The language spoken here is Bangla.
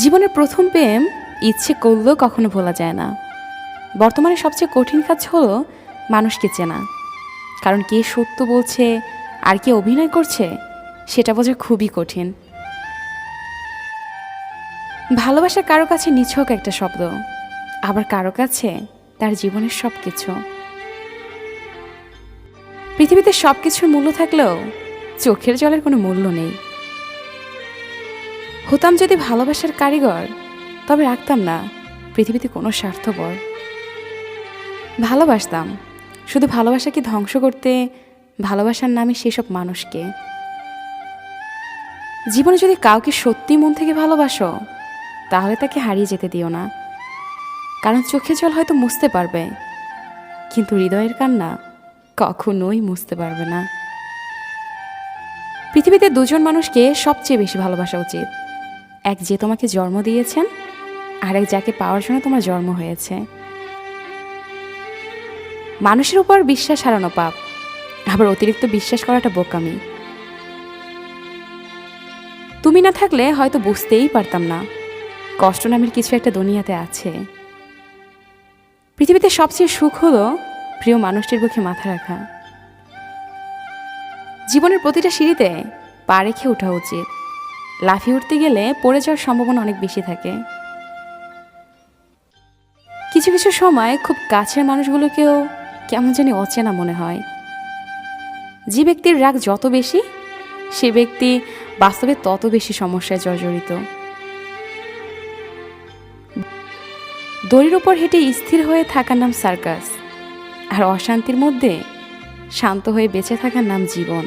জীবনের প্রথম প্রেম ইচ্ছে করলেও কখনো ভোলা যায় না। বর্তমানে সবচেয়ে কঠিন কাজ হলো মানুষকে চেনা। কারণ কে সত্য বলছে, আর কে অভিনয় করছে, সেটা বোঝা খুবই কঠিন। ভালোবাসা কারও কাছে নিছক একটা শব্দ, আবার কারও কাছে তার জীবনের সব কিছু পৃথিবীতে সব কিছুর মূল্য থাকলেও চোখের জলের কোনো মূল্য নেই। হতাম যদি ভালোবাসার কারিগর, তবে রাখতাম না, পৃথিবীতে কোনো স্বার্থপর। ভালোবাসতাম, শুধু ভালোবাসাকে ধ্বংস করতে, ভালোবাসার নামে সেসব মানুষকে। জীবনে যদি কাউকে সত্যি মন থেকে ভালোবাসো, তাহলে তাকে হারিয়ে যেতে দিও না। কারণ চোখে জল হয়তো মুছতে পারবে। কিন্তু হৃদয়ের কান্না কখনোই মুছতে পারবে না। পৃথিবীতে দুজন মানুষকে সবচেয়ে বেশি ভালোবাসা উচিত। এক যে তোমাকে জন্ম দিয়েছেন, আর এক যাকে পাওয়ার জন্য তোমার জন্ম হয়েছে। মানুষের উপর বিশ্বাস হারানো পাপ, আবার অতিরিক্ত বিশ্বাস করাটা বোকামি। তুমি না থাকলে হয়তো বুঝতেই পারতাম না, কষ্ট নামের কিছু একটা দুনিয়াতে আছে। পৃথিবীতে সবচেয়ে সুখ হলো প্রিয় মানুষটির বুকে মাথা রাখা। জীবনের প্রতিটা সিঁড়িতে পা রেখে ওঠা উচিত। লাফিয়ে উঠতে গেলে পড়ে যাওয়ার সম্ভাবনা অনেক বেশি থাকে। কিছু কিছু সময় খুব কাছের মানুষগুলোকেও কেমন জানি অচেনা মনে হয়। যে ব্যক্তির রাগ যত বেশি, সে ব্যক্তি বাস্তবে তত বেশি সমস্যায় জর্জরিত। দড়ির উপর হেঁটে স্থির হয়ে থাকার নাম সার্কাস। আর অশান্তির মধ্যে শান্ত হয়ে বেঁচে থাকার নাম জীবন।